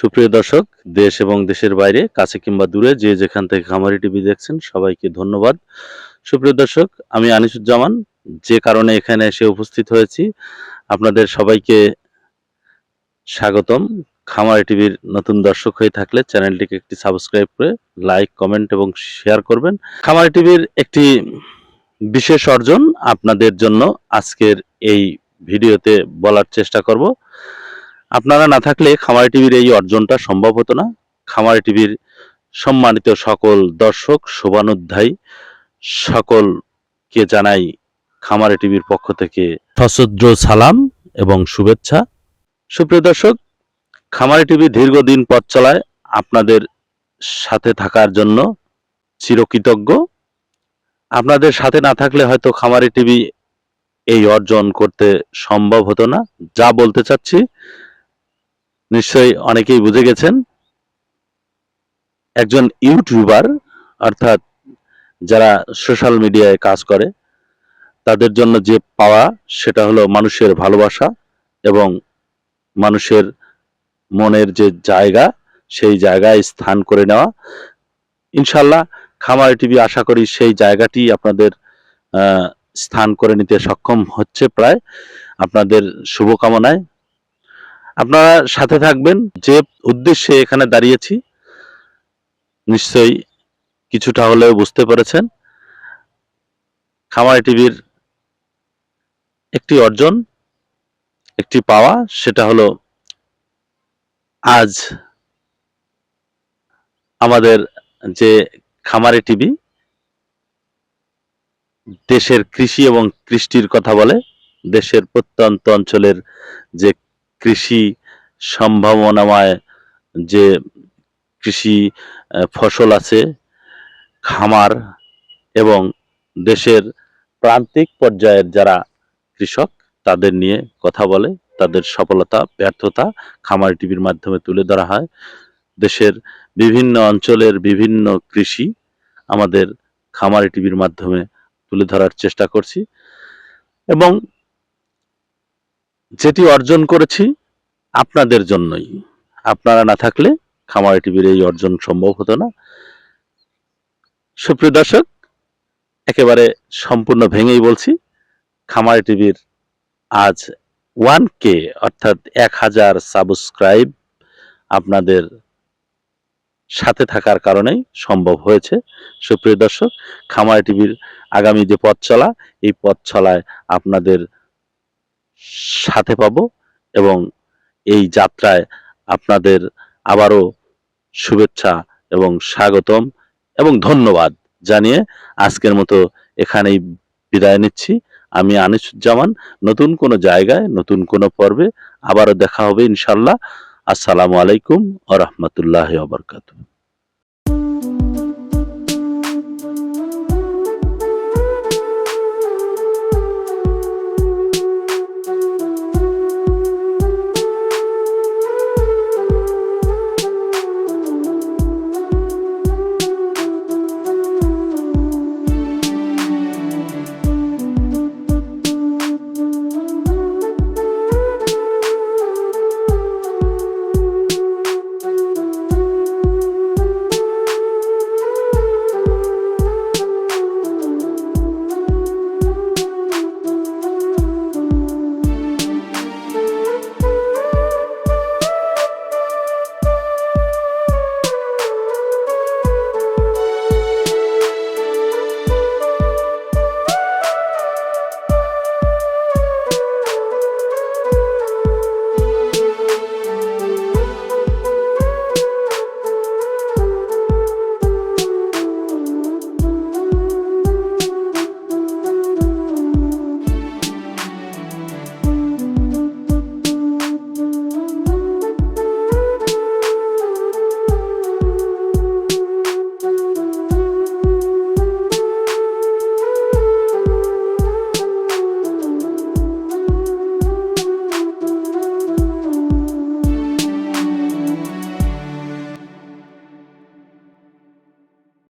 সুপ্রিয় দর্শক, দেশ এবং দেশের বাইরে, কাছে কিংবা দূরে, যে যেখান থেকে খামারি টিভি দেখছেন, সবাইকে ধন্যবাদ। সুপ্রিয় দর্শক, আমি আনিসুজ্জামান, যে কারণে এখানে এসে উপস্থিত হয়েছি। আপনাদের সবাইকে স্বাগতম। খামারি টিভির নতুন দর্শক হয়ে থাকলে চ্যানেলটিকে একটি সাবস্ক্রাইব করে লাইক, কমেন্ট এবং শেয়ার করবেন। খামারি টিভির একটি বিশেষ অর্জন আপনাদের জন্য আজকের এই ভিডিওতে বলার চেষ্টা করব। আপনারা না থাকলে খামারি টিভির এই অর্জনটা সম্ভব হতো না। খামারি টিভির সম্মানিত সকল দর্শক, শোভানুধ্যায়ী, সকলকে জানাই খামারি টিভির পক্ষ থেকে সশ্রদ্ধ সালাম এবং শুভেচ্ছা। সুপ্রিয় দর্শক, খামারি টিভি দীর্ঘদিন পথ চলায় আপনাদের সাথে থাকার জন্য চিরকৃতজ্ঞ। আপনাদের সাথে না থাকলে হয়তো খামারি টিভি এই অর্জন করতে সম্ভব হতো না। যা বলতে চাচ্ছি নিশ্চয়ই অনেকেই বুঝে গেছেন। একজন ইউটিউবার, অর্থাৎ যারা সোশ্যাল মিডিয়ায় কাজ করে, তাদের জন্য যে পাওয়া, সেটা হলো মানুষের ভালোবাসা এবং মানুষের মনের যে জায়গা, সেই জায়গায় স্থান করে নেওয়া। ইনশাল্লাহ খামারি টিভি আশা করি সেই জায়গাটি আপনাদের স্থান করে নিতে সক্ষম হচ্ছে প্রায়। আপনাদের শুভকামনায় আপনারা সাথে থাকবেন। যে উদ্দেশ্যে এখানে দাঁড়িয়েছি, নিশ্চয়ই কিছুটা হলেও বুঝতে পেরেছেন। খামারি টিভির একটি অর্জন, একটি পাওয়া, সেটা হলো আজ আমাদের যে খামারি টিভি, দেশের কৃষি এবং কৃষ্টির কথা বলে, দেশের প্রত্যন্ত অঞ্চলের যে কৃষি সম্ভাবনাময় যে কৃষি ফসল আছে, খামার এবং দেশের প্রান্তিক পর্যায়ের যারা কৃষক, তাদের নিয়ে কথা বলে, তাদের সফলতা, ব্যর্থতা খামার টিভির মাধ্যমে তুলে ধরা হয়। দেশের বিভিন্ন অঞ্চলের বিভিন্ন কৃষি আমাদের খামার টিভির মাধ্যমে তুলে ধরার চেষ্টা করছি এবং যেটি অর্জন করেছি আপনাদের জন্যই। আপনারা না থাকলে খামারি টিভির এই অর্জন সম্ভব হতো না। সুপ্রিয় দর্শক, একেবারে সম্পূর্ণ ভেঙেই বলছি, খামারি টিভির আজ ওয়ান কে অর্থাৎ এক হাজার সাবস্ক্রাইব আপনাদের সাথে থাকার কারণেই সম্ভব হয়েছে। সুপ্রিয় দর্শক, খামারি টিভির আগামী যে পথ চলা এই পথ চলায় আপনাদের সাথে পাবো এবং এই যাত্রায় আপনাদের আবারও শুভেচ্ছা এবং স্বাগতম এবং ধন্যবাদ জানিয়ে আজকের মতো এখানেই বিদায় নিচ্ছি। আমি আনিসুজ্জামান, নতুন কোনো জায়গায়, নতুন কোনো পর্বে আবারও দেখা হবে ইনশাল্লাহ আসসালামু আলাইকুম আ রহমতুল্লাহ আবরকাত